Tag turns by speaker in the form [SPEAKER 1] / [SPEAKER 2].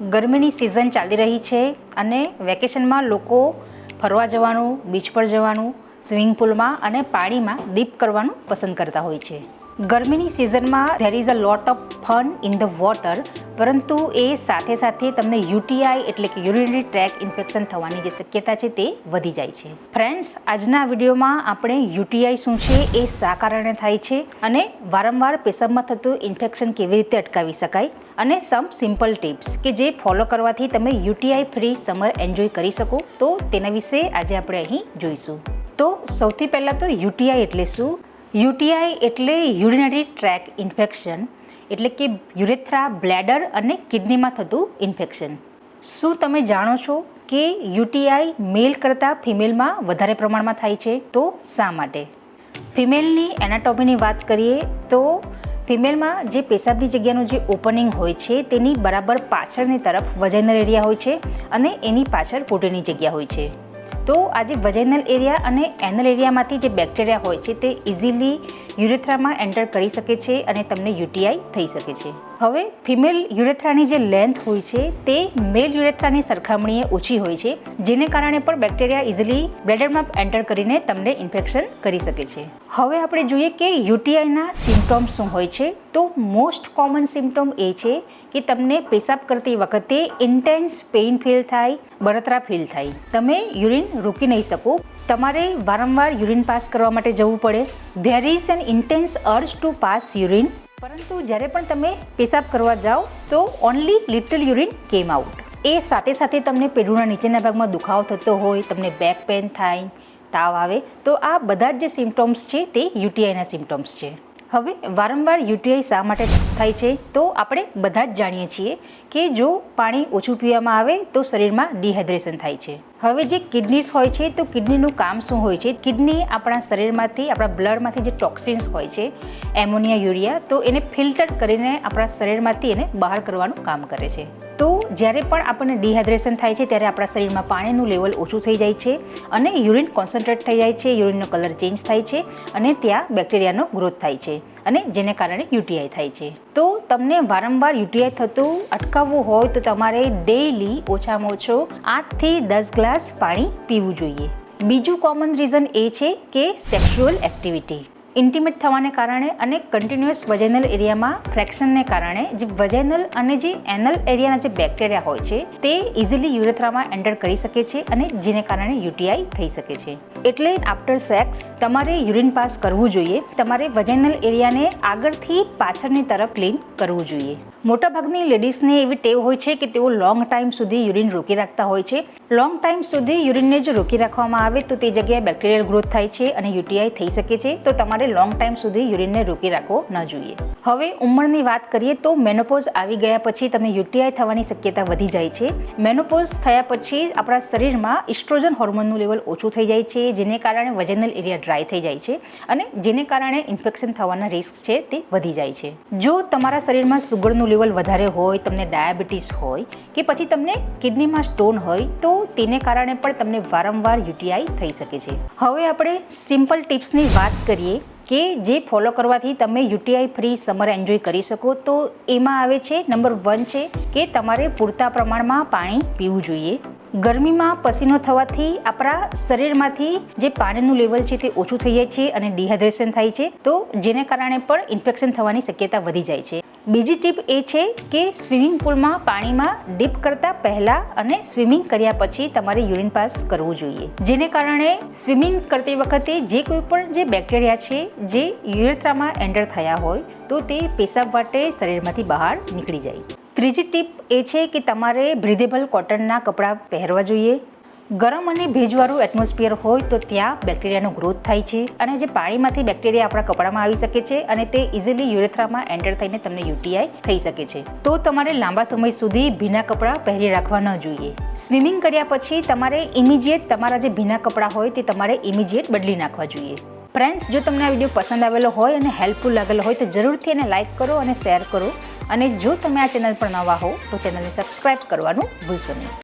[SPEAKER 1] ગરમીની સિઝન ચાલી રહી છે અને વેકેશનમાં લોકો ફરવા જવાનું બીચ પર જવાનું સ્વિમિંગ પુલમાં અને પાણીમાં દીપ કરવાનું પસંદ કરતા હોય છે. ગરમીની સિઝનમાં there is a lot of fun in the water પરંતુ એ સાથે સાથે તમને યુટીઆઈ એટલે કે યુરિનરી ટ્રેક ઇન્ફેક્શન થવાની જે શક્યતા છે તે વધી જાય છે. ફ્રેન્ડ્સ આજના વિડીયોમાં આપણે યુટીઆઈ શું છે, એ શા કારણે થાય છે અને વારંવાર પેશાબમાં થતું ઇન્ફેક્શન કેવી રીતે અટકાવી શકાય અને સમ સિમ્પલ ટિપ્સ કે જે ફોલો કરવાથી તમે યુટીઆઈ ફ્રી સમર એન્જોય કરી શકો, તો તેના વિશે આજે આપણે અહીં જોઈશું. તો સૌથી પહેલાં તો યુટીઆઈ એટલે શું? યુટીઆઈ એટલે યુરિનરી ટ્રેક ઇન્ફેક્શન, એટલે કે યુરેથ્રા બ્લેડર અને કિડનીમાં થતું ઇન્ફેક્શન. શું તમે જાણો છો કે યુટીઆઈ મેલ કરતાં ફિમેલમાં વધારે પ્રમાણમાં થાય છે? તો શા માટે? ફિમેલની એનાટોમીની વાત કરીએ તો ફિમેલમાં જે પેશાબની જગ્યાનું જે ઓપનિંગ હોય છે, તેની બરાબર પાછળની તરફ વજાઇનલ એરિયા હોય છે અને એની પાછળ પોટેની જગ્યા હોય છે. તો આ જે વજાઇનલ એરિયા અને એનલ એરિયામાંથી જે બેક્ટેરિયા હોય છે તે ઇઝીલી યુરેથ્રામાં એન્ટર કરી શકે છે અને તમને યુટીઆઈ થઈ શકે છે. હવે ફિમેલ યુરેથ્રાની જે લેન્થ હોય છે તે મેલ યુરેથ્રાની સરખામણીએ ઓછી હોય છે, જેને કારણે પણ બેક્ટેરિયા ઇઝીલી બ્લેડરમાં એન્ટર કરીને તમને ઇન્ફેક્શન કરી શકે છે. હવે આપણે જોઈએ કે યુટીઆઈના સિમ્ટોમ્સ શું હોય છે. તો મોસ્ટ કોમન સિમ્ટોમ એ છે કે તમને પેશાબ કરતી વખતે ઇન્ટેન્સ પેઇન ફીલ થાય, બળતરા ફીલ થાય. તમે યુરિન રોકી નહીં શકો. તમારે વારંવાર યુરિન પાસ કરવા માટે જવું પડે. There is an intense urge to pass urine પરંતુ જ્યારે પણ તમે પેશાબ કરવા જાઓ, તો only little urine come out એ સાથે સાથે તમને પેઢુના નીચેના ભાગમાં દુખાવો થતો હોય, તમને બેક પેન થાય, તાવ આવે, તો આ બધા જ જે સિમ્ટોમ્સ છે તે યુટીઆઈના સિમ્ટોમ્સ છે. હવે વારંવાર યુટીઆઈ શા માટે થાય છે? તો આપણે બધા જ જાણીએ છીએ કે જો પાણી ઓછું પીવામાં આવે તો શરીરમાં ડિહાઇડ્રેશન થાય છે. હવે જે કિડનીસ હોય છે, તો કિડનીનું કામ શું હોય છે? કિડની આપણા શરીરમાંથી, આપણા બ્લડમાંથી જે ટોક્સિન્સ હોય છે, એમોનિયા, યુરિયા, તો એને ફિલ્ટર કરીને આપણા શરીરમાંથી એને બહાર કરવાનું કામ કરે છે. તો જ્યારે પણ આપણને ડિહાઇડ્રેશન થાય છે, ત્યારે આપણા શરીરમાં પાણીનું લેવલ ઓછું થઈ જાય છે અને યુરિન કોન્સન્ટ્રેટ થઈ જાય છે, યુરિનનો કલર ચેન્જ થાય છે અને ત્યાં બેક્ટેરિયાનો ગ્રોથ થાય છે. અને જેને કારણે યુટીઆઈ થાય છે. તો તમને વારંવાર યુટીઆઈ થતું અટકાવવું હોય તો તમારે ડેઈલી ઓછામાં ઓછો આઠથી દસ ગ્લાસ પાણી પીવું જોઈએ. બીજું કોમન રીઝન એ છે કે સેક્સ્યુઅલ એક્ટિવિટી ઇન્ટિમેટ થવાને કારણે અને કન્ટિન્યુઅસ વજેનલ એરિયામાં ફ્રેક્શનને કારણે જે વજેનલ અને જે એનલ એરિયાના જે બેક્ટેરિયા હોય છે, તે ઇઝીલી યુરેથ્રામાં એન્ટર કરી શકે છે અને જેને કારણે યુટીઆઈ થઈ શકે છે. એટલે આફ્ટર સેક્સ તમારે યુરિન પાસ કરવું જોઈએ. તમારે વજેનલ એરિયાને આગળથી પાછળની તરફ ક્લીન કરવું જોઈએ. મોટાભાગની લેડીઝને એવી ટેવ હોય છે કે તેઓ લોંગ ટાઈમ સુધી યુરિન રોકી રાખતા હોય છે. લોંગ ટાઈમ સુધી યુરિનને જો રોકી રાખવામાં આવે તો તે જગ્યાએ બેક્ટેરિયલ ગ્રોથ થાય છે અને યુટીઆઈ થઈ શકે છે. તો તમારે લોંગ ટાઈમ સુધી યુરિનને રોકી રાખવો ન જોઈએ. હવે ઉંમરની વાત કરીએ તો મેનોપોઝ આવી ગયા પછી તમને યુટીઆઈ થવાની શક્યતા વધી જાય છે. મેનોપોઝ થયા પછી આપણા શરીરમાં ઇસ્ટ્રોજન હોર્મોનનું લેવલ ઓછું થઈ જાય છે, જેને કારણે વજનલ એરિયા ડ્રાય થઈ જાય છે અને જેને કારણે ઇન્ફેક્શન થવાના રિસ્ક છે તે વધી જાય છે. જો તમારા શરીરમાં સુગરનું લેવલ વધારે હોય, તમને ડાયાબિટીસ હોય કે પછી તમને કિડનીમાં સ્ટોન હોય, તો તેને કારણે પણ તમને વારંવાર યુટીઆઈ થઈ શકે છે. હવે આપણે સિમ્પલ ટિપ્સની વાત કરીએ કે જે ફોલો કરવાથી તમે યુટીઆઈ ફ્રી સમર એન્જોય કરી શકો, તો એમાં આવે છે, નંબર વન છે કે તમારે પૂરતા પ્રમાણમાં પાણી પીવું જોઈએ. ગરમીમાં પસીનો થવાથી આપણા શરીરમાંથી જે પાણીનું લેવલ છે તે ઓછું થઈ જાય છે અને ડિહાઇડ્રેશન થાય છે, તો જેને કારણે પણ ઇન્ફેક્શન થવાની શક્યતા વધી જાય છે. બીજી ટીપ એ છે કે સ્વિમિંગ પુલમાં પાણીમાં ડીપ કરતા પહેલા અને સ્વિમિંગ કર્યા પછી તમારે યુરિન પાસ કરવું જોઈએ. જેને કારણે સ્વિમિંગ કરતી વખતે જે કોઈ પણ જે બેક્ટેરિયા છે, જે યુરેથ્રામાં એન્ટર થયા હોય, તો તે પેશાબ માટે શરીરમાંથી બહાર નીકળી જાય. ત્રીજી ટીપ એ છે કે તમારે બ્રિધેબલ કોટનના કપડાં પહેરવા જોઈએ. ગરમ અને ભેજવાળું એટમોસ્ફિયર હોય તો ત્યાં બેક્ટેરિયાનો ગ્રોથ થાય છે અને જે પાણીમાંથી બેક્ટેરિયા આપણા કપડામાં આવી શકે છે અને તે ઇઝીલી યુરેથ્રામાં એન્ટર થઈને તમને યુટીઆઈ થઈ શકે છે. તો તમારે લાંબા સમય સુધી ભીના કપડાં પહેરી રાખવા ન જોઈએ. સ્વિમિંગ કર્યા પછી તમારે ઇમિજિએટ તમારા જે ભીના કપડાં હોય તે તમારે ઇમિજિએટ બદલી નાખવા જોઈએ. ફ્રેન્ડ્સ જો તમને આ વીડિયો પસંદ આવેલો હોય અને હેલ્પફુલ લાગેલો હોય તો જરૂરથી એને લાઇક કરો અને શેર કરો. અને જો તમે આ ચેનલ પર નવા હો તો ચેનલને સબસ્ક્રાઇબ કરવાનું ભૂલશો નહીં.